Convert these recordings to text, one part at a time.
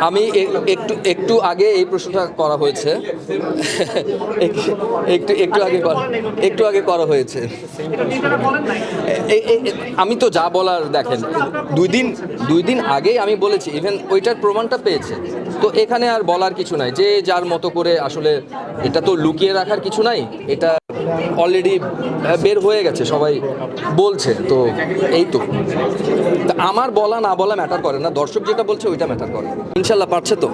আমি একটু একটু আগে এই প্রশ্নটা করা হয়েছে। এক- একটু একটু আগে করা, একটু আগে করা হয়েছে। আমি তো যা বলার দেখেন, দুই দিন দুই দিন আগেই আমি বলেছি ইভেন ওইটার প্রমাণটা পেয়েছে। তো এখানে আর বলার কিছু নাই, যে যার মতো করে আসলে এটা তো লুকিয়ে রাখার কিছু নাই, এটা অলরেডি বের হয়ে গেছে, সবাই বলছে, তো এই তো। আমার বলা না বলা ম্যাটার করে না, দর্শক যেটা বলছে ওইটা ম্যাটার করে। ইনশাল্লাহ পারছে তো?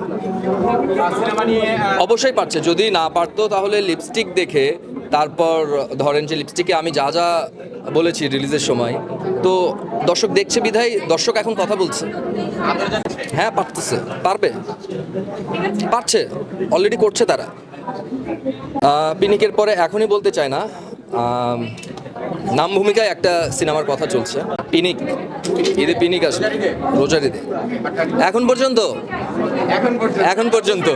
অবশ্যই পারছে, যদি না পারতো তাহলে লিপস্টিক দেখে তারপর ধরেন যে লিপস্টিকে আমি যা যা বলেছি রিলিজের সময়, তো দর্শক দেখছে বিধায়, দর্শক এখন কথা বলছে। হ্যাঁ পারতেছে, পারবে। পারছে অলরেডি করছে তারা। পিনিকের পরে এখনই বলতে চায় না। নাম ভূমিকায় একটা সিনেমার কথা চলছে। পিনিক, ঈদে পিনিক আসবে, রোজার ঈদে। এখন পর্যন্ত? এখন পর্যন্ত।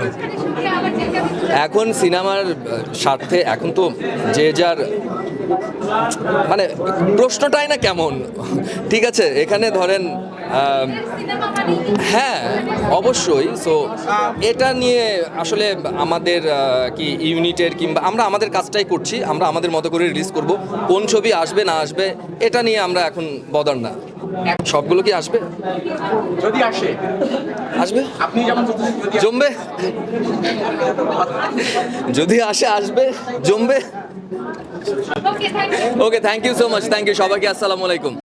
এখন সিনেমার স্বার্থে এখন তো যে যার মানে প্রশ্নটাই না কেমন? ঠিক আছে এখানে ধরেন হ্যাঁ অবশ্যই। সো এটা নিয়ে আসলে আমাদের কি ইউনিটের কিংবা আমরা আমাদের কাজটাই করছি আমরা আমাদের মতো করে রিলিজ করব। কোন ছবি আসবে না আসবে এটা নিয়ে আমরা এখন বদর না। সবগুলো কি আসবে? যদি আসে। আসবে? আপনি যেমন জমবে? যদি আসে আসবে। জমবে. Okay thank you so much thank you সবাইকে আসসালামু আলাইকুম।